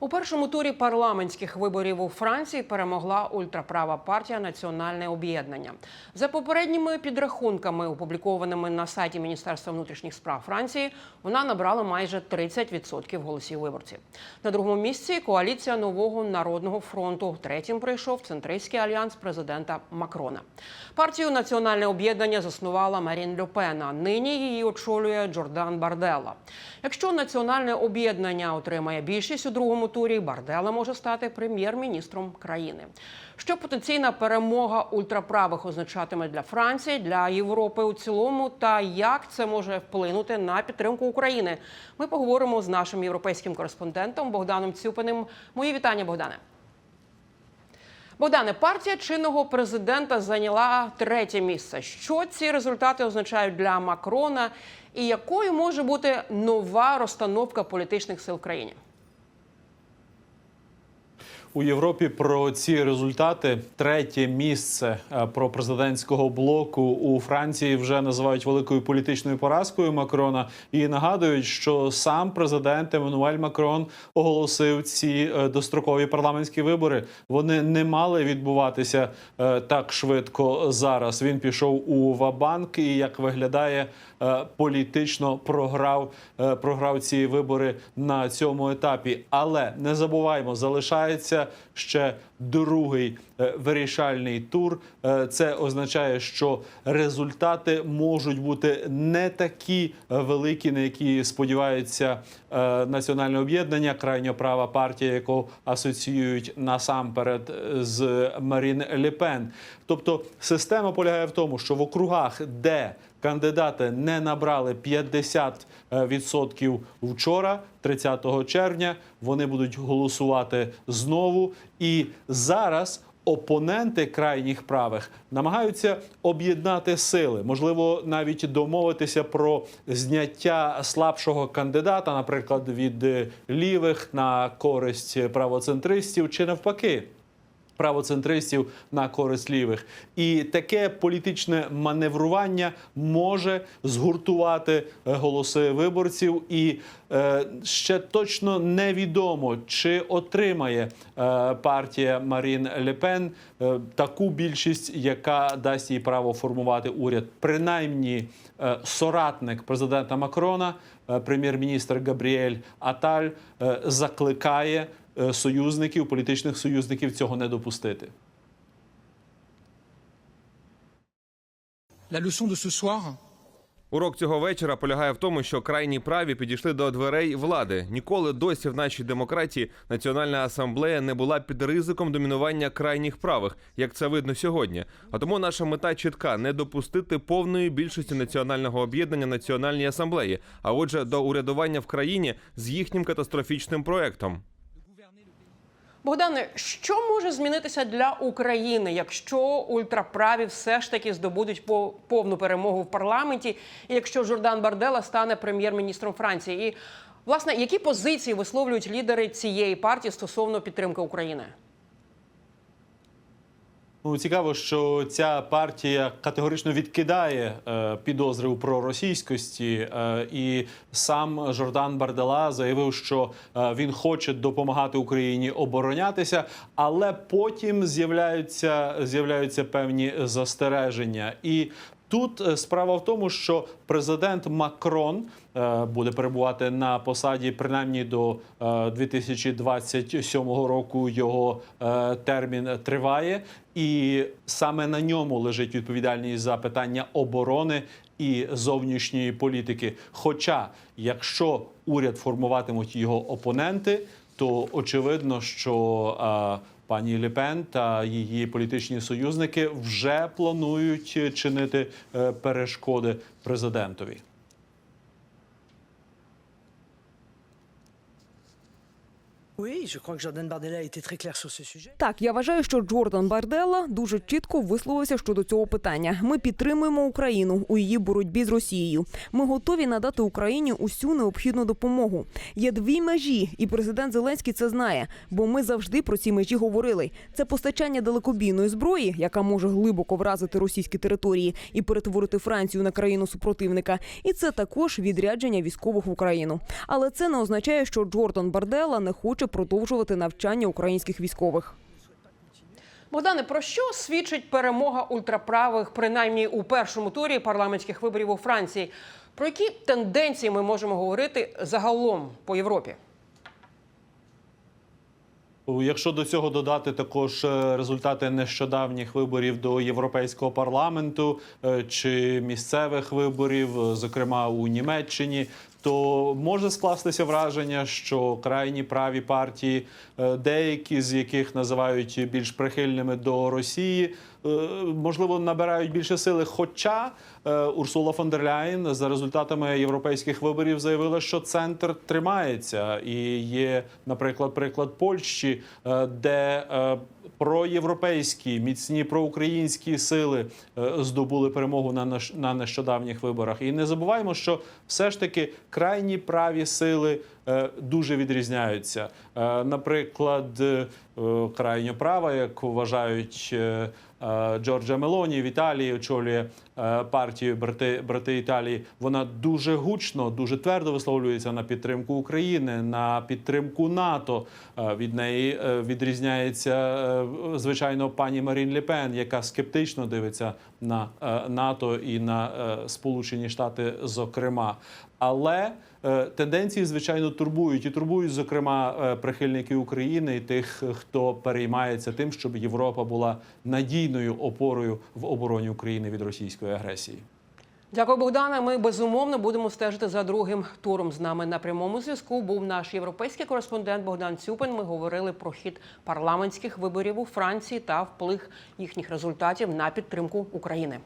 У першому турі парламентських виборів у Франції перемогла ультраправа партія Національне об'єднання. За попередніми підрахунками, опублікованими на сайті Міністерства внутрішніх справ Франції, вона набрала майже 30% голосів виборців. На другому місці коаліція нового народного фронту. Третім прийшов центристський альянс президента Макрона. Партію Національне об'єднання заснувала Марін Льопен, а Нині її очолює Джордан Барделла. Якщо національне об'єднання отримає більшість у другому турі, Барделла може стати прем'єр-міністром країни. Що потенційна перемога ультраправих означатиме для Франції, для Європи у цілому, та як це може вплинути на підтримку України? Ми поговоримо з нашим європейським кореспондентом Богданом Цюпиним. Мої вітання, Богдане. Богдане, партія чинного президента зайняла третє місце. Що ці результати означають для Макрона, і якою може бути нова розстановка політичних сил в країні? У Європі про ці результати третє місце е, про президентського блоку у Франції вже називають великою політичною поразкою Макрона і нагадують, що сам президент Еммануель Макрон оголосив ці е, дострокові парламентські вибори. Вони не мали відбуватися е, так швидко зараз. Він пішов у Вабанк і як виглядає політично програв, програв ці вибори на цьому етапі. Але не забуваємо, залишається ще другий е, вирішальний тур. Е, Це означає, що результати можуть бути не такі е, великі, на які сподівається е, національне об'єднання, крайньо права партія, яку асоціюють насамперед з Марін Лепен. Тобто система полягає в тому, що в округах, де кандидати не набрали 50% вчора, 30 червня. Вони будуть голосувати знову. І зараз опоненти крайніх правих намагаються об'єднати сили, можливо, навіть домовитися про зняття слабшого кандидата, наприклад, від е, лівих на користь правоцентристів, чи навпаки правоцентристів на користь лівих. І таке політичне маневрування може згуртувати е, голоси виборців. І е, ще точно невідомо, чи отримає е, партія Марін Лепен е, таку більшість, яка дасть їй право формувати уряд. Принаймні, е, соратник президента Макрона, е, прем'єр-міністр Габріель Аталь, е, закликає союзників, політичних союзників цього не допустити. La leçon de ce soir, Урок цього вечора полягає в тому, що крайні праві підійшли до дверей влади. Ніколи досі в нашій демократії Національна асамблея не була під ризиком домінування крайніх правих, як це видно сьогодні. А тому наша мета чітка не допустити повної більшості національного об'єднання Національній асамблеї, а отже, до урядування в країні з їхнім катастрофічним проектом. Богдане, що може змінитися для України, якщо ультраправі все ж таки здобудуть по- повну перемогу в парламенті, і якщо Жордан Бардела стане прем'єр-міністром Франції? І власне, які позиції висловлюють лідери цієї партії стосовно підтримки України? Ну, цікаво, що ця партія категорично відкидає е, підозри у проросійськості, е, і сам Жордан Бардела заявив, що е, він хоче допомагати Україні оборонятися, але потім з'являються з'являються певні застереження. І тут е, справа в тому, що президент Макрон е, буде перебувати на посаді принаймні до е, 2027 року. Його е, термін триває, і саме на ньому лежить відповідальність за питання оборони і зовнішньої політики. Хоча, якщо уряд формуватимуть його опоненти, то очевидно, що е, Пані Ліпен та її політичні союзники вже планують чинити е, перешкоди президентові. Так, я вважаю, що Джордан Барделла дуже чітко висловився щодо цього питання. Ми підтримуємо Україну у її боротьбі з Росією. Ми готові надати Україні усю необхідну допомогу. Є дві межі, і президент Зеленський це знає, бо ми завжди про ці межі говорили. Це постачання далекобійної зброї, яка може глибоко вразити російські території і перетворити Францію на країну супротивника. І це також відрядження військових в Україну. Але це не означає, що Джордан Барделла не хоче хоче продовжувати навчання українських військових. Богдане, про що свідчить перемога ультраправих, принаймні у першому турі парламентських виборів у Франції? Про які тенденції ми можемо говорити загалом по Європі? Якщо до цього додати також е, результати нещодавніх виборів до Європейського парламенту е, чи місцевих виборів, е, зокрема у Німеччині, то може скластися враження, що крайні праві партії, е, деякі з яких називають більш прихильними до Росії, е, можливо набирають більше сили. Хоча е, Урсула фон дер Ляєн за результатами європейських виборів заявила, що центр тримається, і є, наприклад, приклад Польщі, де проєвропейські міцні проукраїнські сили е, здобули перемогу на на нещодавніх виборах. І не забуваємо, що все ж таки крайні праві сили е, дуже відрізняються. Е, Наприклад, крайньо права, як вважають Джорджа Мелоні в Італії, очолює е, партію брати, брати Італії. Вона дуже гучно, дуже твердо висловлюється на підтримку України, на підтримку НАТО. Е, Від неї е, відрізняється е, звичайно пані Марін Лепен, яка скептично дивиться на е, НАТО і на е, Сполучені Штати, зокрема. Але е, тенденції, звичайно, турбують і турбують, зокрема, е, прихильники України і тих, хто переймається тим, щоб Європа була надійною опорою в обороні України від російської агресії. Дякую, Богдане. Ми безумовно будемо стежити за другим туром. З нами на прямому зв'язку був наш європейський кореспондент Богдан Цюпин. Ми говорили про хід парламентських виборів у Франції та вплив їхніх результатів на підтримку України.